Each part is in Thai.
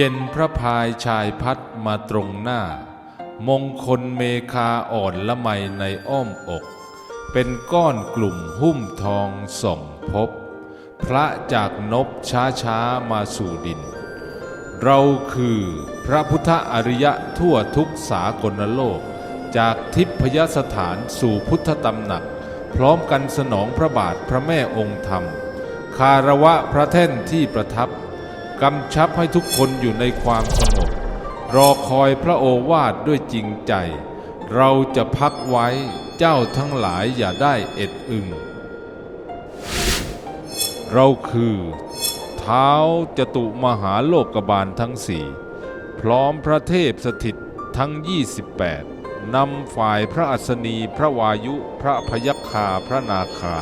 เย็นพระพายชายพัดมาตรงหน้า มงคลเมคาอ่อนละไมในอ้อมอก เป็นก้อนกลุ่มหุ้มทองส่องพบ พระจากนบช้าช้ามาสู่ดิน เราคือพระพุทธอริยะทั่วทุกสากลโลก จากทิพยสถานสู่พุทธตำหนัก พร้อมกันสนองพระบาทพระแม่องค์ธรรม คารวะพระแท่นที่ประทับ กำชับให้ทุกคนอยู่ในความสงบ รอคอยพระโอวาทด้วยจริงใจ เราจะพักไว้เจ้าทั้งหลายอย่าได้เอ็ดอึง เราคือ เท้าจตุมหาโลกบาลทั้งสี่พร้อมพระเทพสถิตทั้ง 28 นำฝ่ายพระอัศนีพระวายุพระพยัคฆาพระนาคา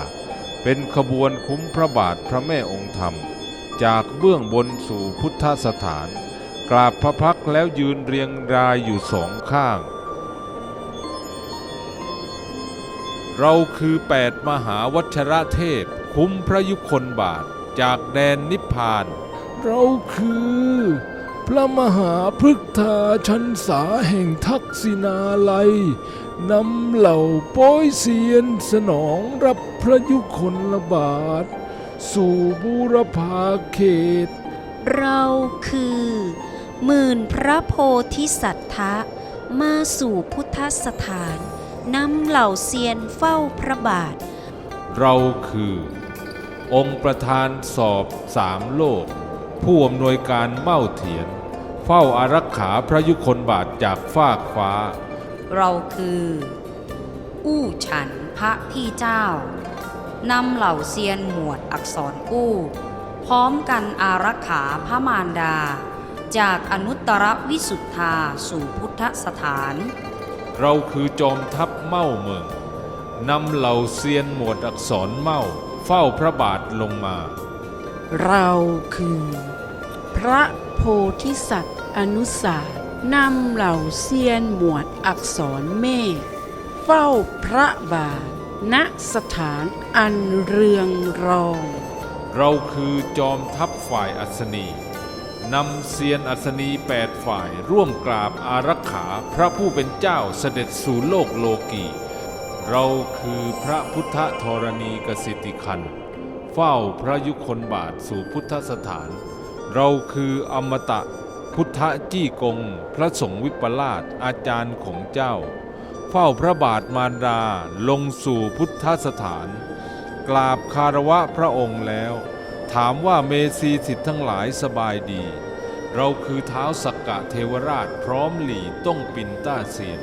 เป็นขบวนคุ้มพระบาทพระแม่องค์ธรรม จากเบื้องบนสู่พุทธสถาน กราบพระพักแล้วยืนเรียงรายอยู่สองข้าง เราคือแปดมหาวัชระเทพ คุ้มพระยุคลบาท จากแดนนิพพาน เราคือ พระมหาพฤกษาชันษาแห่งทักษินาลัยนำเหล่าโป้ยเซียนสนองรับพระยุคลบาท สู่บูรพาเขต เราคือ หมื่นพระโพธิสัตถะมาสู่พุทธสถานนำเหล่าเซียนเฝ้าพระบาท เราคือ องค์ประธานสอบสามโลก ผู้อำนวยการเม่าเถียน เฝ้าอารักขาพระยุคลบาทจากฟากฟ้า เราคือ อู้ฉันพระพี่เจ้า นำเหล่าเซียนหมวดอักษรกู้ พร้อมกันอารักขาพระมารดา จากอนุตตรวิสุทธาสู่พุทธสถาน เราคือจอมทัพเม่าเมืองนำเหล่าเซียนหมวดอักษรเม่าเฝ้าพระบาทลงมา เราคือ พระโพธิสัตว์อนุสาสนำเหล่าเซียนหมวดอักษรเมฆเฝ้าพระบาท ณสถานอันเรืองรอง เราคือจอมทัพฝ่ายอัศนีนำเซียนอัศนีแปดฝ่ายร่วมกราบอารักขาพระผู้เป็นเจ้าเสด็จสู่โลกโลกี เราคือพระพุทธธรณีกสิทธิคัน เฝ้าพระยุคลบาทสู่พุทธสถาน เราคืออมตะพุทธจี้กง พระสงฆ์วิปลาสอาจารย์ของเจ้า ฝ้าพระบาทมารดาลงสู่พุทธสถาน กราบคารวะพระองค์แล้ว ถามว่าเมสีสิทธิ์ทั้งหลายสบายดี เราคือเท้าสักกะเทวราชพร้อมหลีต้องปินต้าเสียน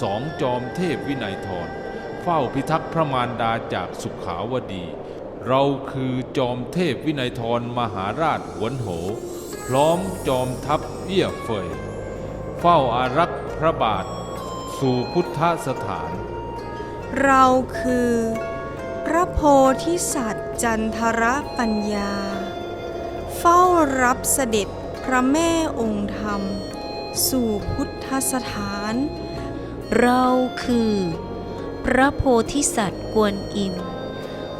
สองจอมเทพวินัยทรเฝ้าพิทักษ์พระมารดาจากสุขาวดี เราคือจอมเทพวินัยทรมหาราชหวนโห พร้อมจอมทัพเอี้ยเฟยเฝ้าอารักษ์พระบาท สู่พุทธสถาน เราคือ พระโพธิสัตว์จันทรปัญญา เฝ้ารับเสด็จพระแม่องค์ธรรม สู่พุทธสถาน เราคือ พระโพธิสัตว์กวนอิม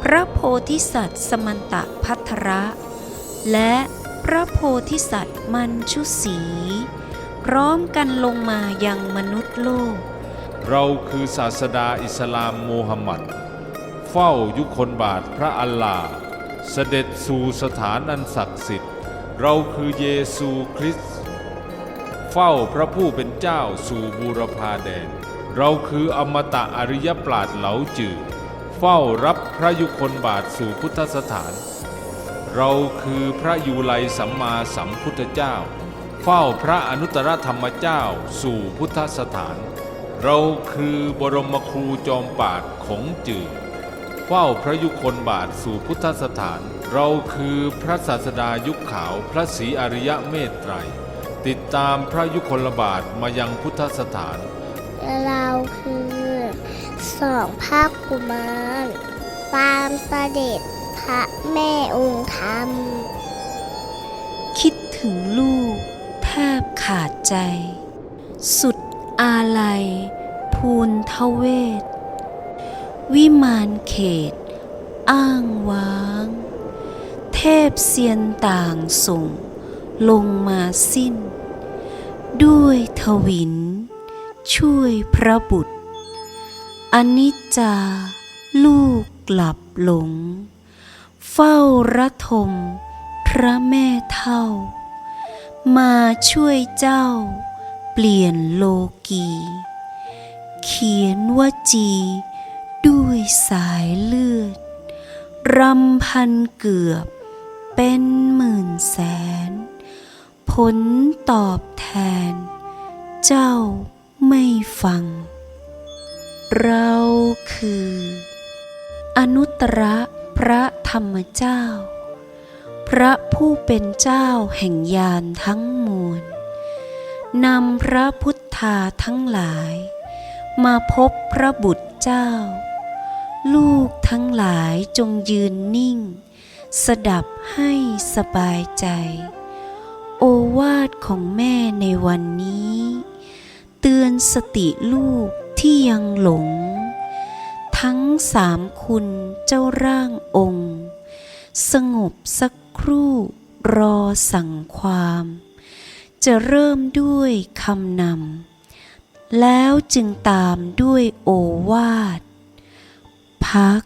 พระโพธิสัตว์สมันตะพัทระ และพระโพธิสัตว์มันชุสี พร้อมกันลงมายังมนุษย์โลก เราคือศาสดาอิสลามโมฮัมหมัด เฝ้ายุคนบาทพระอัลลาห์เสด็จสู่สถานอันศักดิ์สิทธิ์ เราคือเยซูคริสต์เฝ้าพระผู้เป็นเจ้าสู่บูรพาแดน เราคืออมตะอริยปราดเหลาจือเฝ้ารับพระยุคนบาทสู่พุทธสถาน เราคือพระยูไลสัมมาสัมพุทธเจ้า เฝ้าพระอนุตตรธรรมเจ้าสู่พุทธสถาน เราคือบรมครูจอมปราดของจือเฝ้าพระยุคลบาทสู่พุทธสถาน เราคือพระศาสดายุคขาวพระศรีอริยะเมตไตร ติดตามพระยุคลบาทมายังพุทธสถาน เราคือสองภาคกุมารตามเสด็จพระแม่องค์ธรรม คิดถึงลูกแทบขาดใจ สุด อาลัย ภูนทเวศ วิมานเขต อ้างว้าง เทพเซียนต่างส่ง ลงมาสิ้น ด้วยทวิน ช่วยพระบุตร อนิจจา ลูกหลับหลง เฝ้าระทม พระแม่เท่า มาช่วยเจ้า เปลี่ยนโลกี เขียนว่าจี ด้วยสายเลือด รำพันเกือบเป็นหมื่นแสน ผลตอบแทน เจ้าไม่ฟัง เราคือ อนุตตรพระธรรมเจ้า พระผู้เป็นเจ้าแห่งยานทั้งม นำพระพุทธาทั้งหลาย มาพบพระบุตรเจ้า ลูกทั้งหลายจงยืนนิ่ง สดับให้สบายใจ โอวาทของแม่ในวันนี้ เตือนสติลูกที่ยังหลง ทั้งสามคุณเจ้าร่างองค์ สงบสักครู่รอสั่งความ จะเริ่มด้วยคำนำแล้วจึงตามด้วยโอวาทพัก